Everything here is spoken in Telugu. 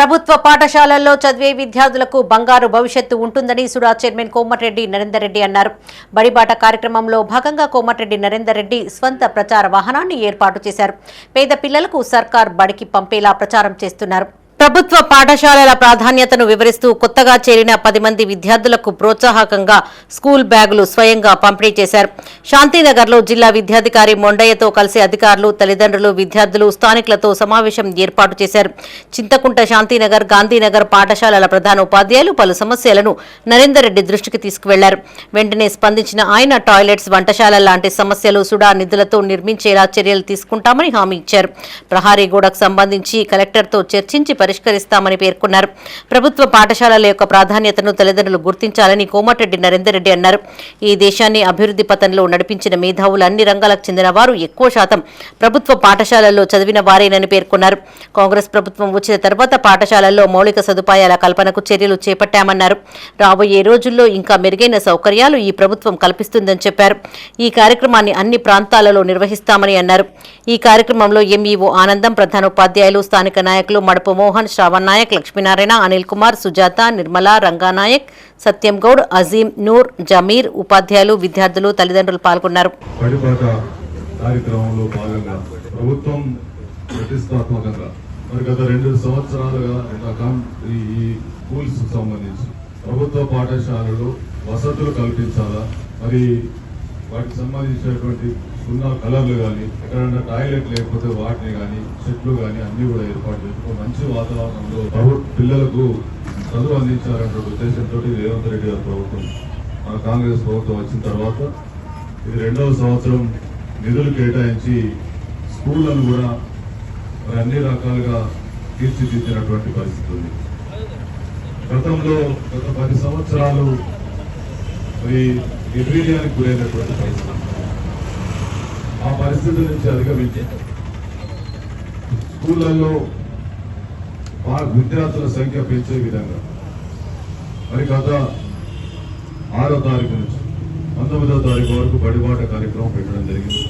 ప్రభుత్వ పాఠశాలల్లో చదివే విద్యార్థులకు బంగారు భవిష్యత్తు ఉంటుందని సుడా చైర్మన్ కోమటిరెడ్డి నరేందర్ రెడ్డి అన్నారు. బడిబాట కార్యక్రమంలో భాగంగా కోమటిరెడ్డి నరేందర్ రెడ్డి స్వంత ప్రచార వాహనాన్ని ఏర్పాటు చేశారు. పేద పిల్లలకు సర్కార్ బడికి పంపేలా ప్రచారం చేస్తున్నారు. ప్రభుత్వ పాఠశాలల ప్రాధాన్యతను వివరిస్తూ కొత్తగా చేరిన పది మంది విద్యార్థులకు ప్రోత్సాహకంగా స్కూల్ బ్యాగులు స్వయంగా పంపిణీ చేశారు. శాంతినగర్లో జిల్లా విద్యాధికారి మొండయ్యతో కలిసి అధికారులు తల్లిదండ్రులు విద్యార్థులు స్థానికులతో సమావేశం ఏర్పాటు చేశారు. చింతకుంట శాంతినగర్ గాంధీనగర్ పాఠశాలల ప్రధాన ఉపాధ్యాయులు పలు సమస్యలను నరేందర్ రెడ్డి దృష్టికి తీసుకువెళ్ళారు. వెంటనే స్పందించిన ఆయన టాయిలెట్స్ వంటశాల లాంటి సమస్యలు సుడా నిధులతో నిర్మించేలా చర్యలు తీసుకుంటామని హామీ ఇచ్చారు. ప్రహారీ గోడకు సంబంధించి కలెక్టర్తో చర్చించి పరిష్కరిస్తామని పేర్కొన్నారు. ప్రభుత్వ పాఠశాలల యొక్క ప్రాధాన్యతను తల్లిదండ్రులు గుర్తించాలని కోమటిరెడ్డి నరేందర్ రెడ్డి అన్నారు. ఈ దేశాన్ని అభివృద్ధి పథంలో నడిపించిన మేధావులు అన్ని రంగాలకు చెందిన వారు ఎక్కువ శాతం ప్రభుత్వ పాఠశాలల్లో చదివిన వారేనని పేర్కొన్నారు. కాంగ్రెస్ ప్రభుత్వం వచ్చిన తర్వాత పాఠశాలల్లో మౌలిక సదుపాయాల కల్పనకు చర్యలు చేపట్టామన్నారు. రాబోయే రోజుల్లో ఇంకా మెరుగైన సౌకర్యాలు ఈ ప్రభుత్వం కల్పిస్తుందని చెప్పారు. ఈ కార్యక్రమాన్ని అన్ని ప్రాంతాలలో నిర్వహిస్తామని అన్నారు. ఈ కార్యక్రమంలో ఎంఈఓ ఆనందం ప్రధాన ఉపాధ్యాయులు స్థానిక నాయకులు మడపు మోహన్ శ్రావణ్ నాయక్ లక్ష్మీనారాయణ అనిల్ కుమార్ సుజాత నిర్మల రంగానాయక్ సత్యం గౌడ్ అజీం నూర్ జమీర్ ఉపాధ్యాయులు విద్యార్థులు తల్లిదండ్రులు పాల్గొన్నారు. కార్యక్రమంలో భాగంగా ప్రభుత్వం ప్రతిష్టాత్మకంగా మరి గత రెండు సంవత్సరాలుగా ఈ స్కూల్స్ సంబంధించి ప్రభుత్వ పాఠశాలలు వసతులు కల్పించాలా? మరి వాటికి సంబంధించినటువంటి సున్నా కలర్లు కానీ ఎక్కడన్నా టాయిలెట్ లేకపోతే వాటిని కానీ చెట్లు కానీ అన్ని కూడా ఏర్పాటు చేసి ఒక మంచి వాతావరణంలో పిల్లలకు చదువు అందించాలనే ఉద్దేశంతో రేవంత్ రెడ్డి గారి ప్రభుత్వం మన కాంగ్రెస్ ప్రభుత్వం వచ్చిన తర్వాత ఇది రెండవ సంవత్సరం నిధులు కేటాయించి స్కూళ్ళను కూడా మరి అన్ని రకాలుగా తీర్చిదిద్దినటువంటి పరిస్థితి ఉంది. గతంలో గత పది సంవత్సరాలు మరి నిర్వీర్యానికి గురైనటువంటి పరిస్థితి. ఆ పరిస్థితి నుంచి అధిగమించి స్కూళ్ళల్లో మా విద్యార్థుల సంఖ్య పెంచే విధంగా మరి గత ఆరో తారీఖు నుంచి పంతొమ్మిదో తారీఖు వరకు బడిబాట కార్యక్రమం పెట్టడం జరిగింది.